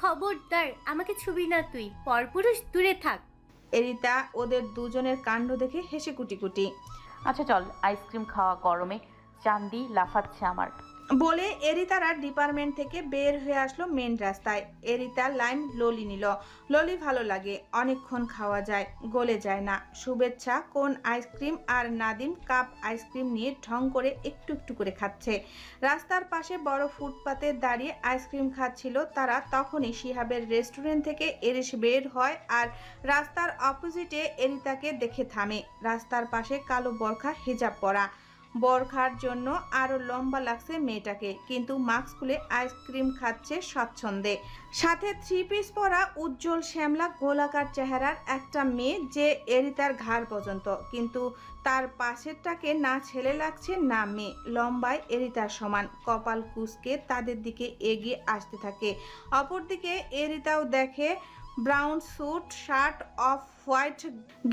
খবরদার আমাকে ছুবি না তুই পরপুরুষ দূরে থাক। এরিতা ওদের দুজনের কাণ্ড দেখে হেসে কুটি কুটি আচ্ছা চল আইসক্রিম খাওয়া গরমে চান্দি লাফাচ্ছে আমার। বলে এরিতারা ডিপার্টমেন্ট থেকে বের হয়ে আসলো মেন রাস্তায়। এরিতা লাইম ললি নিল। ললি ভালো লাগে, অনেকক্ষণ খাওয়া যায়, গলে যায় না। শুভেচ্ছা, কোন আইসক্রিম আর নাদিম কাপ আইসক্রিম নিয়ে ঢং করে একটু একটু করে খাচ্ছে। রাস্তার পাশে বড় ফুটপাতে দাঁড়িয়ে আইসক্রিম খাচ্ছিল তারা। তখনই শিহাবের রেস্টুরেন্ট থেকে এরিস বের হয় আর রাস্তার অপোজিটে এরিতাকে দেখে থামে। রাস্তার পাশে কালো বরখা, হিজাব পরা। বরখার জন্য আরও লম্বা লাগছে মেয়েটাকে, কিন্তু মাস্ক খুলে আইসক্রিম খাচ্ছে স্বচ্ছন্দে সাথে থ্রি পিস পরা উজ্জ্বল শ্যামলা গোলাকার চেহারার একটা মেয়ে যে এরিতার ঘাড় পর্যন্ত, কিন্তু তার পাশেরটাকে না ছেলে লাগছে, না মেয়ে। লম্বায় এরিতার সমান, কপাল কুসকে তাদের দিকে এগিয়ে আসতে থাকে। অপরদিকে এরিতাও দেখে brown suit, shirt, off white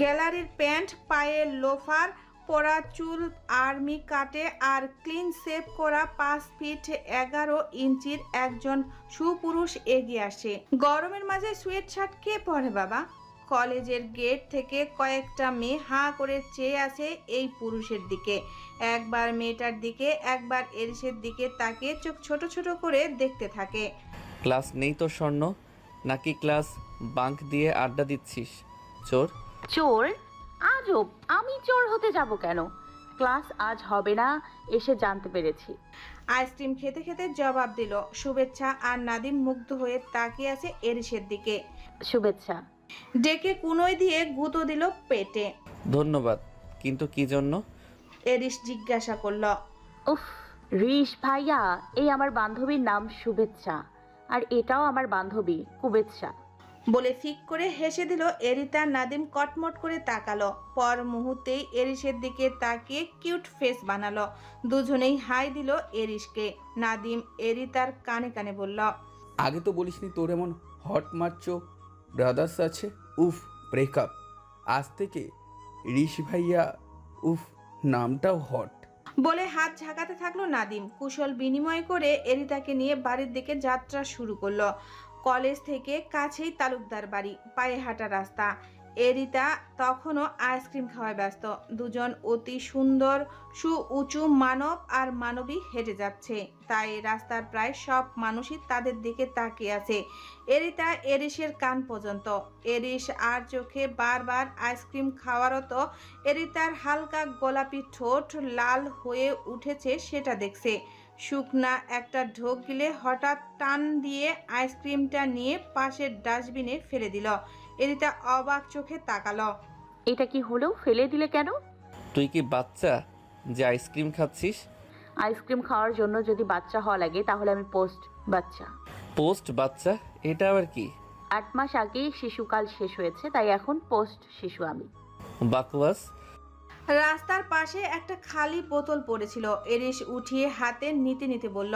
গ্যালারির প্যান্ট, পায়ে লোফার পরা চুল আর্মি কাটে আর ক্লিন সেভ করা পাঁচ ফিট এগারো ইঞ্চির একজন সুপুরুষ এগিয়ে আসে। গরমের মাঝে সুয়েট শার্ট কে পরে বাবা? কলেজের গেট থেকে কয়েকটা মেয়ে হাঁ করে চেয়ে আছে এই পুরুষের দিকে। একবার মেয়েটার দিকে একবার এরিসের দিকে তাকে চোখ ছোট ছোট করে দেখতে থাকে। ক্লাস নেই তো স্বর্ণ? নাকি ক্লাস বাঙ্ক দিয়ে আড্ডা দিচ্ছিস? চোর? চোর? আজব আমি চোর হতে যাব কেন? ক্লাস আজ হবে না এসে জানতে পেরেছি। আইসক্রিম খেতে খেতে জবাব দিল শুভেচ্ছা। আর নাদিম মুগ্ধ হয়ে তাকিয়ে আছে এরিসের দিকে। শুভেচ্ছা। ডেকে কুনোয় দিয়ে গুঁতো দিল পেটে। ধন্যবাদ কিন্তু কি জন্য? এরিস জিজ্ঞাসা করল উফ রিস ভাইয়া এই আমার বান্ধবীর নাম শুভেচ্ছা। আর এটাও আমার বান্ধবী কুবেচ্ছা। বলে ফিক করে হেসে দিল এরিতা। নাদিম কটমট করে তাকালো। পর মুহূর্তেই এরিসের দিকে তাকিয়ে কিউট ফেস বানালো। দুজনেই হাই দিল এরিসকে। নাদিম এরিতার কানে কানে বলল আগে তো বলিসনি তোর এমন হট মারছো ব্রাদার্স আছে? উফ ব্রেকআপ আজ থেকে ঋষি ভাইয়া উফ নামটাও হট। বলে হাত ঝাঁকাতে থাকল নাদিম। কুশল বিনিময় করে এরিতাকে নিয়ে বাড়ির দিকে যাত্রা শুরু করল। কলেজ থেকে কাছেই তালুকদার বাড়ি, পায়ে হাঁটা রাস্তা। এরিতা তখনও আইসক্রিম খাওয়ায় ব্যস্ত। দুজন অতি সুন্দর সু উঁচু মানব আর মানবী হেঁটে যাচ্ছে। তাই রাস্তার প্রায় সব মানুষই তাদের দিকে তাকিয়ে আছে। এরিতা এরিসের কান পর্যন্ত। এরিস আর চোখে বারবার আইসক্রিম খাওয়ারও তো এরিতার হালকা গোলাপি ঠোঁট লাল হয়ে উঠেছে সেটা দেখছে। শুকনা একটা ঢোক গিলে হঠাৎ টান দিয়ে আইসক্রিমটা নিয়ে পাশের ডাস্টবিনে ফেলে দিল। এরিতা অবাক চোখে তাকালো। এটা কি হলো ফেলে দিলে কেন? তুই কি বাচ্চা যে আইসক্রিম খাচ্ছিস? আইসক্রিম খাওয়ার জন্য যদি বাচ্চা হওয়া লাগে তাহলে আমি পোস্ট বাচ্চা। পোস্ট বাচ্চা? এটা আবার কি? আট মাস আগেই শিশুকাল শেষ হয়েছে তাই এখন পোস্ট শিশু আমি। বাকওয়াস রাস্তার পাশে একটা খালি বোতল পড়েছিল। এরিস উঠিয়ে হাতে নিতে নিতে বলল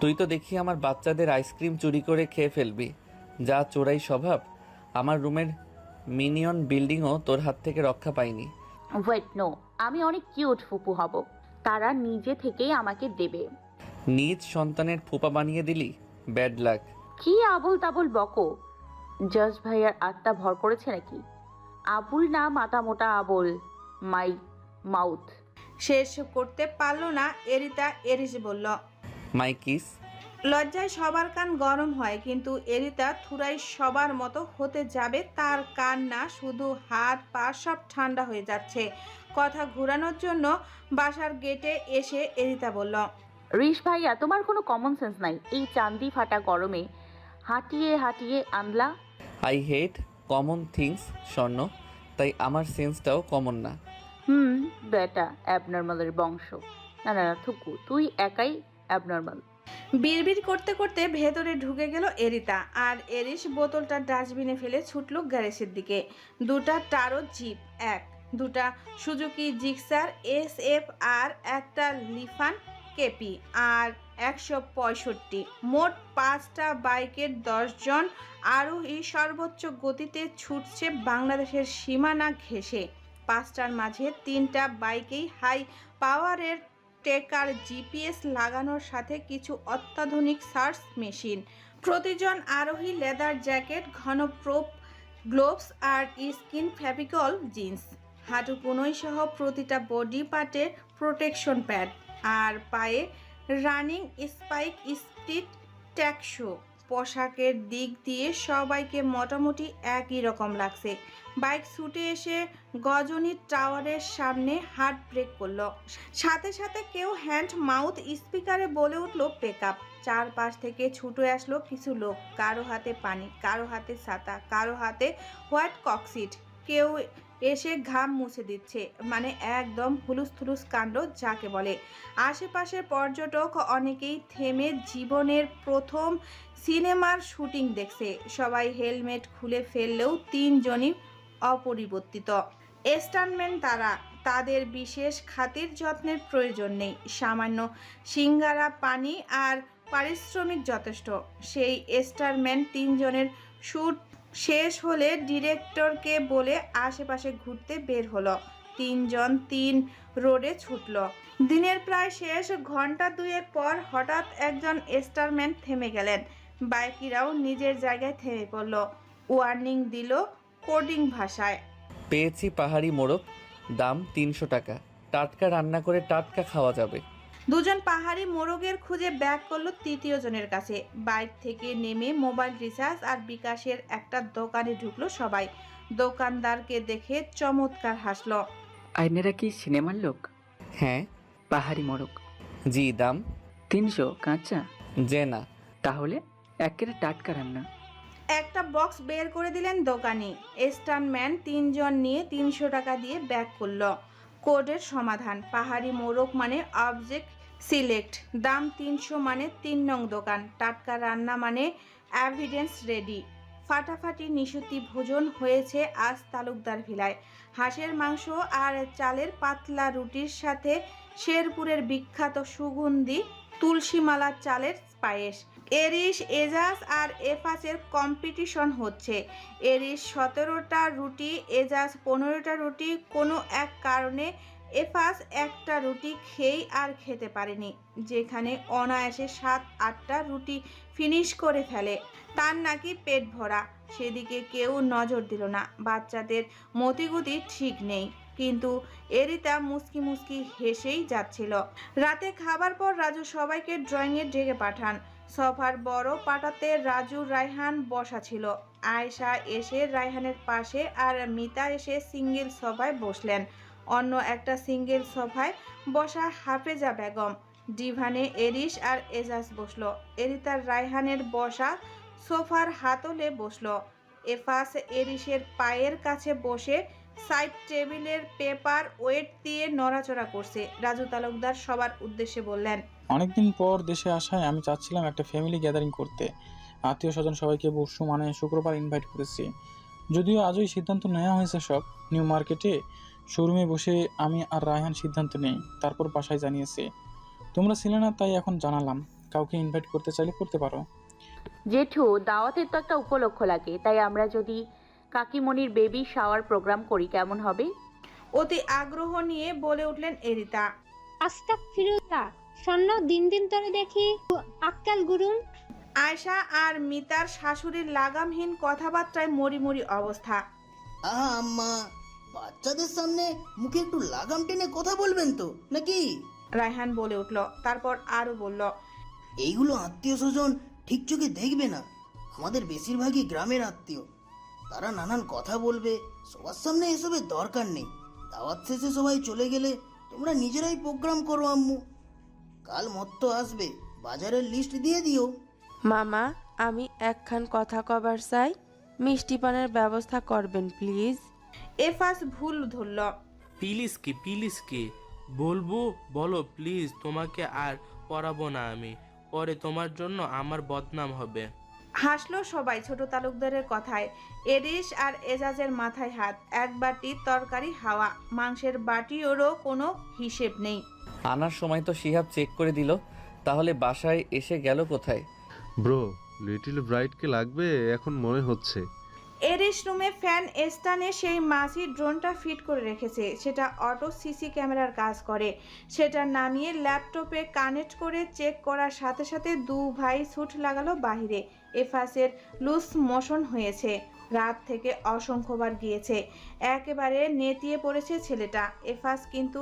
তুই তো দেখি আমার বাচ্চাদের আইসক্রিম চুরি করে খেয়ে ফেলবি। যা চোরাই স্বভাব। আমার রুমের মিনিয়ন বিল্ডিংও তোর হাত থেকে রক্ষা পাইনি। ওয়েট নো আমি অনেক কিউট ফুপু হব। তারা নিজে থেকেই আমাকে দেবে। নিজ সন্তানের ফোপা বানিয়ে দিলি? Bad luck. কি আবল তাবল বকো? জাজ ভাইয়ার আত্মা ভর করেছে নাকি? আবুল না মাথা মোটা আবল? My mouth. শেষ করতে পারল না এরিতা এরিস বলল। My kiss. লজ্জায় সবার কান গরম হয় কিন্তু এরিতা থুরাই সবার মতো হতে যাবে তার কান না শুধু হাত পা সব ঠান্ডা হয়ে যাচ্ছে। কথা ঘোরানোর জন্য বাসার গেটে এসে এরিতা বলল রিশ ভাইয়া তোমার কোনো কমন সেন্স নাই। এই চান্দি ফাটা গরমে হাঁটিয়ে হাঁটিয়ে আনলা। আই হেট কমন থিংস স্বর্ণ। তাই আমার সেন্সটাও কমন না। হুম বেটা অ্যাবনর্মালের বংশ। না না না, থুকু, তুই একাই অ্যাবনর্মাল বিড়বিড় করতে করতে ভেতরে ঢুকে গেল এরিতা, আর এরিস বোতলটা ডাস্টবিনে ফেলে ছুটল গ্যারেজের দিকে। দুটা টারো জিপ, এক, দুটা Suzuki Gixxer, S F R, একটা লিফান কেপি, আর একশো পঁয়ষট্টি। মোট পাঁচটা বাইকের দশজন আরোহী সর্বোচ্চ গতিতে ছুটছে বাংলাদেশের সীমানা ঘেঁষে। পাঁচটার মাঝে তিনটা বাইকেই হাই পাওয়ারের টেকার জিপিএস লাগানোর সাথে কিছু অত্যাধুনিক সার্চ মেশিন। প্রতিজন আরোহী লেদার জ্যাকেট, ঘন প্রোপ গ্লোভস আর স্কিন ফ্যাবিকল জিন্স। হাঁটু কোনোই সহ প্রতিটা বডি পার্টে প্রোটেকশন প্যাড। আর পায়ে রানিং স্পাইক স্পিড ট্যাক্সো পোশাকের দিক দিয়ে সবাইকে মোটামুটি একই রকম লাগছে। বাইক ছুটে এসে গজনী টাওয়ারের সামনে হার্ট ব্রেক করল। সাথে সাথে কেউ হ্যান্ড মাউথ স্পিকারে বলে উঠল পেকআপ চারপাশ থেকে ছুটে আসলো কিছু লোক। কারও হাতে পানি, কারও হাতে ছাতা, কারও হাতে হোয়াইট ককসিট কেউ এসে ঘাম মুছে দিচ্ছে মানে একদম হুলুস থুলুস কাণ্ড যাকে বলে। আশেপাশের পর্যটক অনেকেই থেমে জীবনের প্রথম সিনেমার শুটিং দেখছে। সবাই হেলমেট খুলে ফেললেও তিনজনই অপরিবর্তিত। স্টানম্যান তারা, তাদের বিশেষ খাতির যত্নের প্রয়োজন নেই। সামান্য সিঙ্গারা, পানি আর পারিশ্রমিক যথেষ্ট। সেই স্টারম্যান তিনজনের শ্যুট শেষ হলে ডিরেক্টরকে বলে আশেপাশে ঘুরতে বের হলো। তিনজন তিন রোডে ছুটল। দিনের প্রায় শেষ ঘণ্টা দুয়েক পর হঠাৎ একজন স্টারম্যান থেমে গেলেন। বাইকিরাও নিজের জায়গায় থেমে পড়ল। ওয়ার্নিং দিল কোডিং ভাষায়। পেয়েছি পাহাড়ি মোড়ক দাম তিনশো টাকা। টাটকা রান্না করে টাটকা খাওয়া যাবে। দুজন পাহাড়ি মোরগের খুঁজে ব্যাক করল তৃতীয় জনের কাছে। বাইক থেকে নেমে মোবাইল রিচার্জ আর বিকাশের একটা দোকানে ঢুকলো সবাই। দোকানদারকে দেখে চমৎকার হাসলো। আইনেরা কি সিনেমার লোক? হ্যাঁ। পাহাড়ি মোরগ জি দাম। তিনশো কাঁচা? যে না। তাহলে? একেবারে টাটকা রান্না। একটা বক্স বের করে দিলেন দোকানি। স্টানম্যান তিনজন নিয়ে তিনশো টাকা দিয়ে ব্যাক করল। কোডের সমাধান। পাহাড়ি মোরগ মানে অবজেক্ট সিলেক্ট। দাম তিনশো মানে তিন নং দোকান। টাটকা রান্না মানে অ্যাভিডেন্স রেডি ফাটাফাটি নিশুতি ভোজন হয়েছে আজ তালুকদার ভিলায়। হাঁসের মাংস আর চালের পাতলা রুটির সাথে শেরপুরের বিখ্যাত সুগন্ধি তুলসীমালা চালের পায়েস। এরিস এজাজ আর এফাসের কম্পিটিশন হচ্ছে। এরিস সতেরোটা রুটি, এজাজ পনেরোটা রুটি, কোনো এক কারণে এফাস একটা রুটি খেয়েই আর খেতে পারেনি, যেখানে অনায়াসে সাত, আটটা রুটি ফিনিশ করে ফেলে। তার নাকি পেট ভরা, সেদিকে কেউ নজর দিল না, বাচ্চাদের মতিগতি ঠিক নেই। কিন্তু এরিতা মুস্কি মুস্কি হেসেই যাচ্ছিল। রাতে খাবার পর রাজু সবাইকে ড্রয়িংয়ে ডেকে পাঠান। সোফার বড় পাটাতে রাজু, রায়হান বসা ছিল। আয়েশা এসে রায়হানের পাশে আর মিতা এসে সিঙ্গেল সোফায় বসলেন। অন্য একটা সিঙ্গেল সোফায় বসা হাফেজা বেগম, ডিভানে এরিস আর এজাজ বসল। এরিতার রায়হানের বসা সোফার হাতলে বসল। এফাস এরিসের পায়ের কাছে বসে সাইড টেবিলের পেপার ওয়েট দিয়ে নড়াচড়া করছে। রাজু তালুকদার সবার উদ্দেশ্যে বললেন অনেকদিন পর দেশে আসায় আমি চাচ্ছিলাম একটা ফ্যামিলি গ্যাদারিং করতে। আত্মীয় স্বজন সবাইকে পরশু মানে শুক্রবার ইনভাইট করেছি। যদিও আজই সিদ্ধান্ত নেওয়া হয়েছে সব। নিউ মার্কেটে শোরুমে বসে আমি আর রায়হান সিদ্ধান্ত নেই তারপর বাসায় জানিয়েছি। তোমরা ছিলে না তাই এখন জানালাম। কাউকে ইনভাইট করতে চাইলে করতে পারো। জেঠু দাওয়াতের তো একটা উপলক্ষ লাগে। তাই আমরা যদি কাকিমণির বেবি শাওয়ার প্রোগ্রাম করি কেমন হবে? অতি আগ্রহ নিয়ে বলে উঠলেন এরিতা। আস্তাক ফিরুল্লাহ স্বর্ণ দিন দিন ধরে দেখি। আক্কাল গুরুম আয়শা আর মিতার শাশুড়ির লাগামহীন কথাবার্তায় মরি মরি অবস্থা। আহা আম্মা বাচ্চাদের সামনে মুখে একটু লাগাম টেনে কথা বলবেন তো নাকি? রায়হান বলে উঠল তারপর আরও বলল এইগুলো আত্মীয় স্বজন ঠিক চোখে দেখবে না। আমাদের বেশিরভাগই গ্রামের আত্মীয়। তারা নানান কথা বলবে সবার সামনে এসবের দরকার নেই। দাওয়াত শেষে সবাই চলে গেলে তোমরা নিজেরাই প্রোগ্রাম করো আম্মু। কাল মত্ত আসবে বাজারের লিস্ট দিয়ে দিও। মামা আমি একখান কথা কবার চাই মিষ্টি পানের ব্যবস্থা করবেন প্লিজ এফাস ভুল ধরল। প্লিজ কি প্লিজ কি? বলব বলো প্লিজ তোমাকে আর পড়াবো না আমি। পরে তোমার জন্য আমার বদনাম হবে। হাসলো সবাই ছোট তালুকদারের কথায়। এরিস আর এজাজের মাথায় হাত এক বাটি তরকারি হাওয়া। মাংসের বাটিওরও কোনো হিসেব নেই। আনার সময় তো শিহাব চেক করে দিল তাহলে বাসায় এসে গেল কোথায়? ব্রো লিটল ব্রাইটকে লাগবে এখন মনে হচ্ছে। এরিস রুমে ফ্যান স্টানে সেই মাসি ড্রোনটা ফিট করে রেখেছে সেটা অটো সিসি ক্যামেরার কাজ করে। সেটা নামিয়ে ল্যাপটপে কানেক্ট করে চেক করার সাথে সাথে দু ভাই স্যুট লাগালো বাহিরে। এফাসের লুজ মোশন হয়েছে রাত থেকে অসংখ্যবার গিয়েছে। একেবারে নেতিয়ে পড়েছে ছেলেটা। এফাস কিন্তু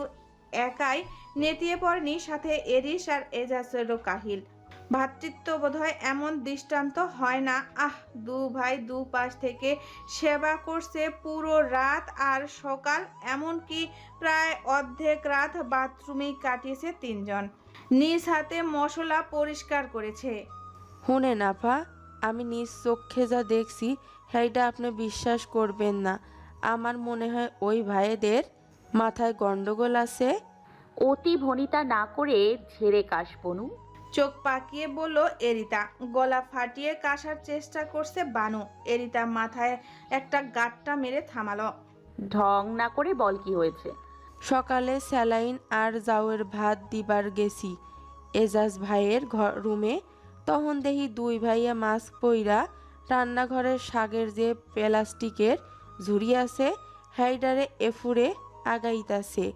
একাই নেতিয়ে পড়েনি সাথে এরিস আর এজাসেরও কাহিল। ভ্রাতৃত্ব বোধহয় এমন দৃষ্টান্ত হয় না। আহ, দু ভাই দু পাশ থেকে সেবা করছে পুরো রাত আর সকাল, এমনকি প্রায় অর্ধেক রাত বাথরুমেই কাটিয়েছে তিনজন। নিজ হাতে মশলা পরিষ্কার করেছে। শুনে নাফা আমি নিজ চোখে যা দেখছি, সেইটা আপনি বিশ্বাস করবেন না। আমার মনে হয় ওই ভাইদের মাথায় গন্ডগোল আছে। অতি ভনিতা না করে ঝেড়ে কাশ বনু। চোখ পাকিয়ে বলল এরিতা গলা ফাটিয়ে কাশার চেষ্টা করছে বানু। এরিতা মাথায় একটা গাট্টা মেরে থামালো। ঢং না করে বল কি হয়েছে? সকালে স্যালাইন আর জাউয়ের ভাত দিবার গেছি। এজাজ ভাইয়ের ঘর রুমে। তখন দেখি দুই ভাইয়া মাস্ক পইরা রান্নাঘরের শাগের যে প্লাস্টিকের ঝুড়ি আছে হাইডারে এফুরে আগাইতাছে।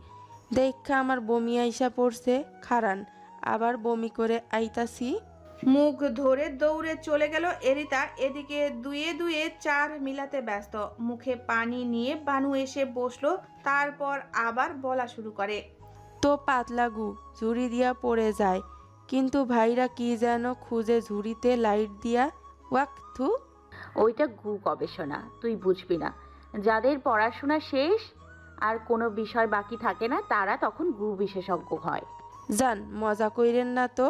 দেখা আমার বমি আইসা পড়ছে খারান। আবার বমি করে আইতাছি। মুখ ধরে দৌড়ে চলে গেল এরিতা এদিকে দুয়ে দুয়ে চার মিলাতে ব্যস্ত। মুখে পানি নিয়ে বানু এসে বসল তারপর আবার বলা শুরু করে। তো পাতলা গু ঝুড়ি দিয়া পড়ে যায়। কিন্তু ভাইরা কি যেন খুঁজে ঝুড়িতে লাইট দিয়া ওয়াক থু। ওইটা গু গবেষণা তুই বুঝবি না। যাদের পড়াশোনা শেষ আর কোনো বিষয় বাকি থাকে না তারা তখন গু বিশেষজ্ঞ হয়। যান মজা কইরেন না তো?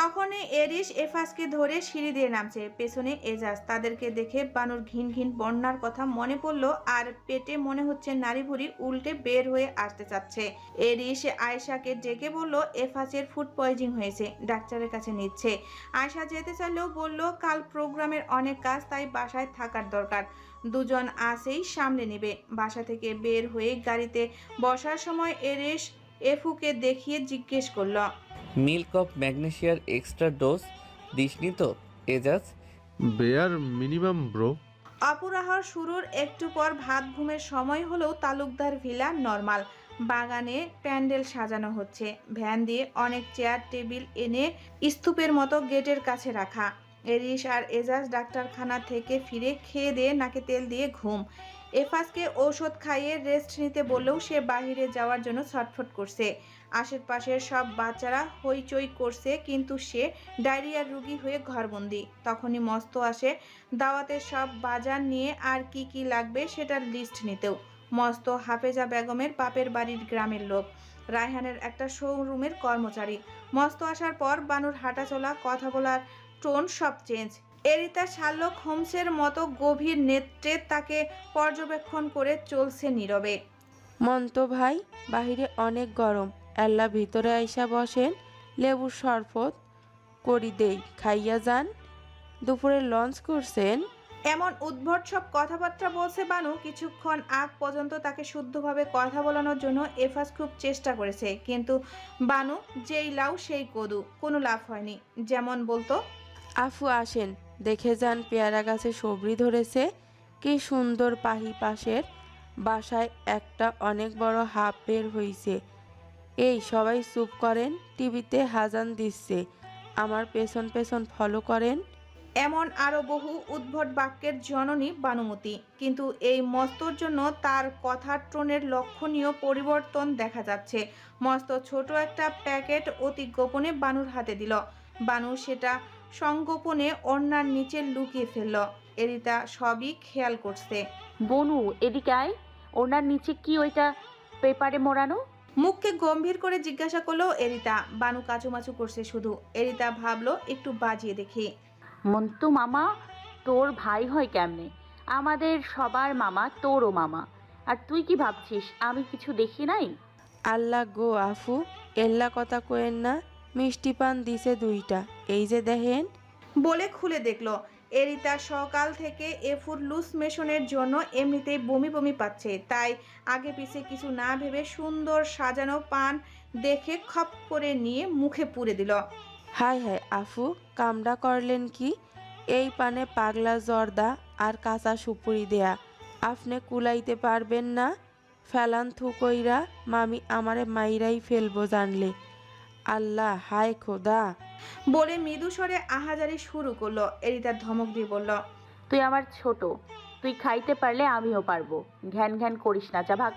তখনই এরিস এফাসকে ধরে সিঁড়ি দিয়ে নামছে। পেছনে এজাজ তাদেরকে দেখে বানুর ঘিন ঘিন বন্যার কথা মনে পড়ল আর পেটে মনে হচ্ছে নারী ভুড়ি উল্টে বের হয়ে আসতে চাচ্ছে। এরিস আয়শাকে ডেকে বলল এফাসের ফুড পয়জিং হয়েছে ডাক্তারের কাছে নিচ্ছে। আয়শা যেতে চাইলেও বলল কাল প্রোগ্রামের অনেক কাজ তাই বাসায় থাকার দরকার। দুজন আসেই সামলে নেবে। বাসা থেকে বের হয়ে গাড়িতে বসার সময় এরিস এফুকে দেখিয়ে জিজ্ঞেস করল মিল্ক অফ ম্যাগনেশিয়ার এক্সট্রা ডোজ দিসনি তো এজাজ? Bare minimum bro. অপরাহর শুরুর একটু পর ভাত ঘুমের সময় হলেও তালুকদার ভিলা নর্মাল। বাগানে প্যান্ডেল সাজানো হচ্ছে। ভ্যান দিয়ে অনেক চেয়ার টেবিল এনে স্তূপের মতো গেটের কাছে রাখা। এরিস আর এজাজ ডাক্তারখানা থেকে ফিরে খেয়ে দিয়ে নাকে তেল দিয়ে ঘুম। এফাসকে ঔষধ খাইয়ে রেস্ট নিতে বললেও সে বাইরে যাওয়ার জন্য ছটফট করছে। আশেপাশের সব বাচ্চারা হইচই করছে, কিন্তু সে ডায়রিয়ার রুগী হয়ে ঘরবন্দি। তখনই মস্ত আসে দাওয়াতের সব বাজার নিয়ে আর কি কি লাগবে সেটার লিস্ট নিতেও। মস্ত হাফেজা বেগমের বাপের বাড়ির গ্রামের লোক, রায়হানের একটা শোরুমের কর্মচারী। মস্ত আসার পর বানুর হাঁটাচলা, কথা বলার টোন সব চেঞ্জ। এরিতা শার্লক হোমসের মতো গভীর নেত্রে তাকে পর্যবেক্ষণ করে চলছে নীরবে। মন্ত ভাই বাহিরে অনেক গরম। আল্লাহ ভিতরে আইসা বসেন লেবুর শরবত করি দেই খাইয়া যান। দুপুরে লঞ্চ করছেন। এমন উদ্ভট সব কথাবার্তা বলছে বানু কিছুক্ষণ আগ পর্যন্ত তাকে শুদ্ধভাবে কথা বলানোর জন্য এফাস খুব চেষ্টা করেছে। কিন্তু বানু যেই লাউ সেই কদু কোনো লাভ হয়নি। যেমন বলতো আফু আসেন। দেখে যান পেয়ারা গাছে সবরি ধরেছে। কি সুন্দর পাহি পাশের বাসায় একটা অনেক বড় হাফ বের হইছে। এই সবাই চুপ করেন, টিভিতে হাজান দিচ্ছে। আমার পেছন পেছন ফলো করেন। এমন আরও বহু উদ্ভট বাক্যের জননী বানুমতি। কিন্তু এই মস্তর জন্য তার কথার টোনের লক্ষণীয় পরিবর্তন দেখা যাচ্ছে। মস্ত ছোট একটা প্যাকেট অতি গোপনে বানুর হাতে দিল। বানু সেটা সংগোপনে ওড়নার নিচে লুকিয়ে ফেলল। এরিতা সবই খেয়াল করছে। বনু এদিকে আয়। ওনার নিচে কি ওইটা পেপারে মোড়ানো? মুখকে গম্ভীর করে জিজ্ঞাসা করল এরিতা। বানু কাচুমাচু করছে শুধু। এরিতা ভাবলো একটু বাজিয়ে দেখি। মন্তু মামা তোর ভাই হয় কেমনে? আমাদের সবার মামা তোরও মামা। আর তুই কি ভাবছিস আমি কিছু দেখি নাই? আল্লাহ গো আফু এল্লা কথা কোয়েন না। মিষ্টি পান দিছে দুইটা। এই যে দেখেন। বলে খুলে দেখল। এরিতা সকাল থেকে এফুর লুস মেশনের জন্য এমনিতেই বমি বমি পাচ্ছে। তাই আগে পিছে কিছু না ভেবে সুন্দর সাজানো পান দেখে খপ করে নিয়ে মুখে পুরে দিল। হাই হাই আফু কামড়া করলেন কি? এই পানে পাগলা জর্দা আর কাঁচা সুপুরি দেয়া। আপনি কুলাইতে পারবেন না? ফেলান থুকইরা মামি আমারে মাইরাই ফেলব জানলে। আল্লাহ হায় খোদা। বলে মৃদু স্বরে আহাজারি শুরু করল। এরিতা ধমক দিয়ে বলল তুই আমার ছোট তুই খাইতে পারলে আমিও পারব। ঘ্যান ঘ্যান করিস না যা ভাগ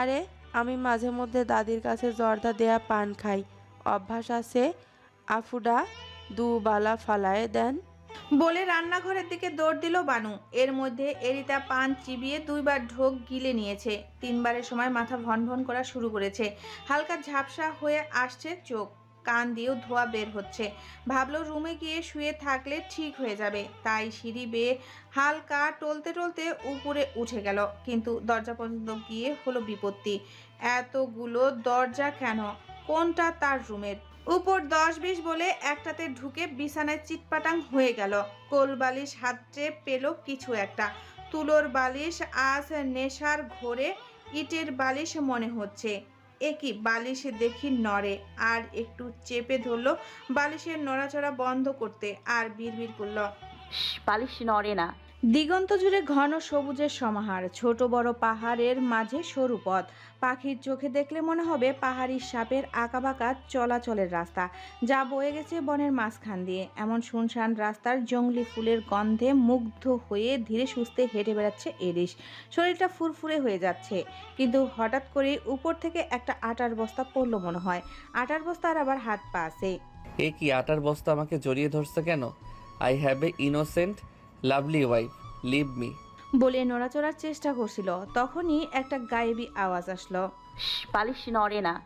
আরে আমি মাঝে মধ্যে দাদির কাছে জর্দা দেয়া পান খাই। অভ্যাস আছে আফুডা দু বালা ফালায় দেন। বলে রান্নাঘরের দিকে দৌড় দিল বানু। এর মধ্যে এরিতা পান চিবিয়ে দুইবার ঢোক গিলে নিয়েছে। তিনবারের সময় মাথা ভন ভন করা শুরু করেছে। হালকা ঝাপসা হয়ে আসছে চোখ। কান দিয়েও ধোয়া বের হচ্ছে। ভাবলো রুমে গিয়ে শুয়ে থাকলে ঠিক হয়ে যাবে। তাই সিঁড়ি বেয়ে হালকা টলতে টলতে উপরে উঠে গেল। কিন্তু দরজা পর্যন্ত গিয়ে হলো বিপত্তি। এতগুলো দরজা কেন? কোনটা তার রুমের? উপর দশ বিশ বলে একটাতে ঢুকে বিছানায় চিটপাটাং হয়ে গেল। কোল বালিশ হাতে পেল কিছু একটা। তুলোর বালিশ আজ নেশার ঘোরে ইটের বালিশ মনে হচ্ছে। একই বালিশ দেখি নড়ে আর একটু চেপে ধরলো বালিশের নড়াচড়া বন্ধ করতে আর বিড়বিড় করল শ্, পালিশ নড়ে না। দিগন্ত জুড়ে ঘন সবুজের সমাহার ছোট বড় পাহাড়ের মাঝে সরু পথ। পাখির চোখে দেখলে মনে হবে পাহাড়ি সাপের আঁকাবাঁকা চলাচলের রাস্তা। যা বয়ে গেছে বনের মাঝখান দিয়ে। এমন শুনশান রাস্তার জঙ্গলি ফুলের গন্ধে মুগ্ধ হয়ে ধীরে সুস্থে হেঁটে বেড়াচ্ছে এরিস শরীরটা ফুরফুরে হয়ে যাচ্ছে। কিন্তু হঠাৎ করে উপর থেকে একটা আটার বস্তা পড়ল মনে হয়। আটার বস্তার আবার হাত পা আছে। এ কি আটার বস্তা আমাকে জড়িয়ে ধরছে কেন? I have a innocent lovely wife leave me বলে নড়াচড়ার চেষ্টা করছিল। তখনই একটা গায়েবী আওয়াজ আসলো। পালিশ নড়ে না।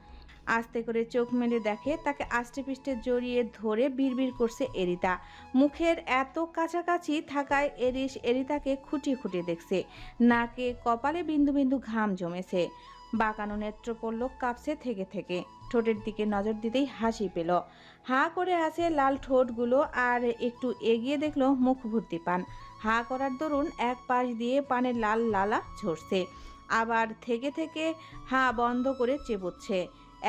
আস্তে করে চোখ মেলে দেখে তাকে আষ্টে পিষ্টে জড়িয়ে ধরে বিড়বিড় করছে এরিতা। মুখের এত কাছাকাছি থাকায় এরিস এরিতাকে খুঁটিয়ে খুঁটিয়ে দেখছে। নাকে কপালে বিন্দু বিন্দু ঘাম জমেছে। বাঁকানো নেত্র পড়ল কাঁপছে থেকে থেকে। ঠোঁটের দিকে নজর দিতেই হাসি পেল। হা করে আছে লাল ঠোঁটগুলো আর একটু এগিয়ে দেখল মুখ ভর্তি পান। হাঁ করার দরুন এক পাশ দিয়ে পানের লাল লালা ঝরছে। আবার থেকে থেকে হা বন্ধ করে চেপোচ্ছে।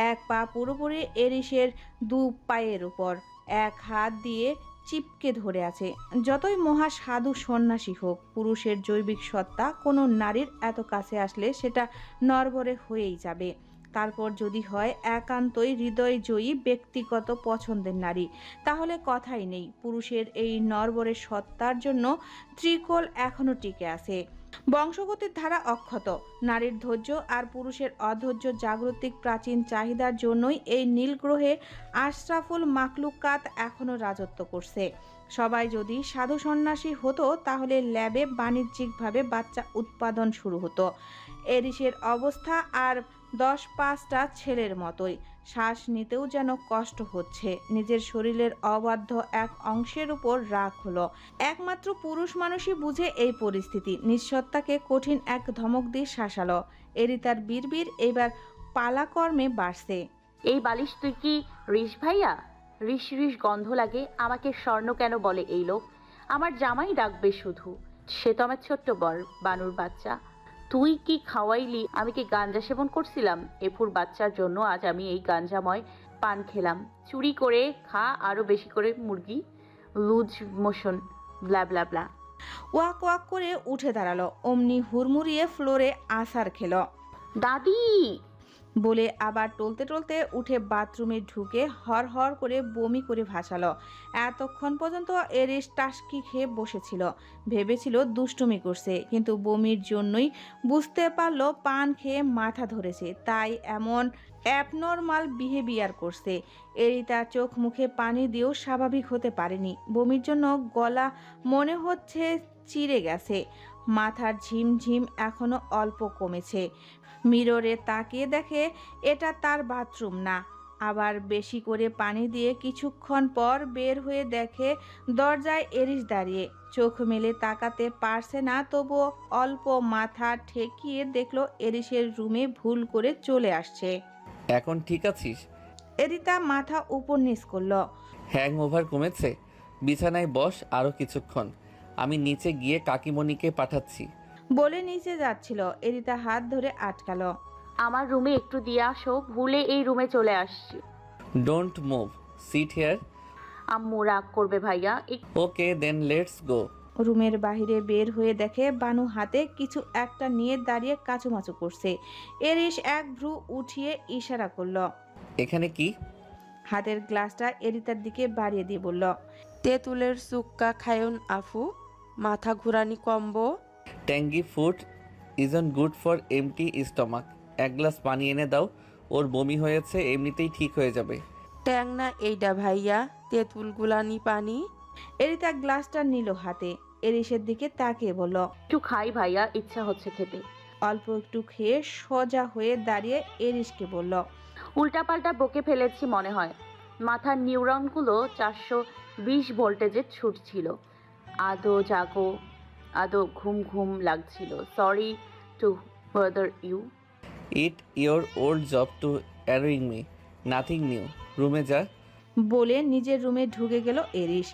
এক পা পুরোপুরি এরিসের দু পায়ের উপর। এক হাত দিয়ে চিপকে ধরে আছে। যতই মহা সাধু সন্ন্যাসী হোক, পুরুষের জৈবিক সত্তা কোনো নারীর এত কাছে আসলে সেটা নরবরে হয়েই যাবে। তারপর যদি হয় একান্তই হৃদয় জয়ী ব্যক্তিগত পছন্দের নারী। তাহলে কথাই নেই, পুরুষের এই নরবরের সত্তার জন্য ত্রিকোল এখনও টিকে আছে। বংশগতির ধারা অক্ষত, নারীর ধৈর্য আর পুরুষের অধৈর্য জাগতিক প্রাচীন চাহিদার জন্যই এই নীলগ্রহে আশরাফুল মাকলুকাত এখনও রাজত্ব করছে। সবাই যদি সাধু সন্ন্যাসী হতো, তাহলে ল্যাবে বাণিজ্যিকভাবে বাচ্চা উৎপাদন শুরু হতো। এরিসের অবস্থা আর দশ পাঁচটা ছেলের মতোই। শ্বাস নিতেও যেন কষ্ট হচ্ছে। নিজের শরীরের অবাধ্য এক অংশের উপর রাগ হলো। একমাত্র পুরুষ মানুষই বুঝে এই পরিস্থিতি। নিঃসত্তাকে কঠিন এক ধমক দিয়ে শাসালো। এরিতার বীরবীর এবার পালাকর্মে বাড়ছে। এই বালিশ তুই কি রিস ভাইয়া? রিস রিস গন্ধ লাগে, আমাকে স্বর্ণ কেন বলে এই লোক? আমার জামাই ডাকবে শুধু। সে তো আমার ছোট্ট বর, বানুর বাচ্চা। তুই কি খাওয়াইলি? আমি কি গাঞ্জা সেবন করছিলাম? এফুর বাচ্চার জন্য আজ আমি এই গাঞ্জাময় পান খেলাম। চুরি করে খা আরও বেশি করে মুরগি। Loose motion blah blah blah. Walk ওয়াক করে উঠে দাঁড়াল। অমনি হুড়মুড়িয়ে ফ্লোরে আসার খেলো। দাদি! বলে আবার টলতে টলতে উঠে বাথরুমে ঢুকে হর হর করে বমি করে ভাসালো। এতক্ষণ পর্যন্ত এরিস টাসকি খেয়ে বসেছিল। ভেবেছিল দুষ্টুমি করছে, কিন্তু বমির জন্যই বুঝতে পারল পান খেয়ে মাথা ধরেছে। তাই এমন অ্যাবনর্মাল বিহেভিয়ার করছে। এরিতা চোখ মুখে পানি দিয়েও স্বাভাবিক হতে পারেনি। বমির জন্য গলা মনে হচ্ছে চিড়ে গেছে। মাথার ঝিমঝিম এখনও অল্প কমেছে। মিররে তাকিয়ে দেখে এটা তার বাথরুম না। আবার বেশি করে পানি দিয়ে কিছুক্ষণ পর বের হয়ে দেখে দরজায় এরিস দাঁড়িয়ে। চোখ মেলে তাকাতে পারছে না তবুও অল্প মাথা ঠেকিয়ে দেখল এরিসের রুমে ভুল করে চলে আসছে। এখন ঠিক আছিস? এরিতা মাথা উপর নিচ করল। হ্যাং ওভার কমেছে। বিছানায় বস আরও কিছুক্ষণ। আমি নিচে গিয়ে কাকিমণিকে পাঠাচ্ছি। বলে নিচে যাচ্ছিল। এরিতা হাত ধরে আটকালো। আমার রুমে একটু দিয়ে আসো ভুলে এই রুমে চলে আসছি। ডোন্ট মুভ সিট হেয়ার আম্মু রাগ করবে ভাইয়া। এক- ওকে দেন লেটস গো রুমের বাইরে বের হয়ে দেখে বানু হাতে কিছু একটা নিয়ে দাঁড়িয়ে কাচুমাচু করছে। এরিস এক ভ্রু উঠিয়ে ইশারা করল। এখানে কি? হাতের গ্লাসটা এরিতার দিকে বাড়িয়ে দিয়ে বলল তেঁতুলের সুক্কা খায়ন আফু মাথা ঘুরানি combo tangy food is good for empty stomach এক গ্লাস পানি এনে দাও ওর বমি হয়েছে এমনিতেই ঠিক হয়ে যাবে। ট্যাং না এইডা ভাইয়া তেঁতুল গুলানি পানি? এরিতা গ্লাসটা নিল হাতে এরিসের দিকে তাকিয়ে বলল একটু খাই ভাইয়া ইচ্ছা হচ্ছে খেতে। অল্প একটু খেয়ে সোজা হয়ে দাঁড়িয়ে এরিসকে বলল উল্টাপাল্টা বকে ফেলেছি মনে হয়। মাথার নিউরনগুলো চারশো বিশ ভোল্টেজের ছুটছিল। আদো জাগো? আদো ঘুম ঘুম লাগছিল। Sorry to further you it your old job to arrowing me nothing new রুমে যা। বলে নিজের রুমে ঢুকে গেল এরিস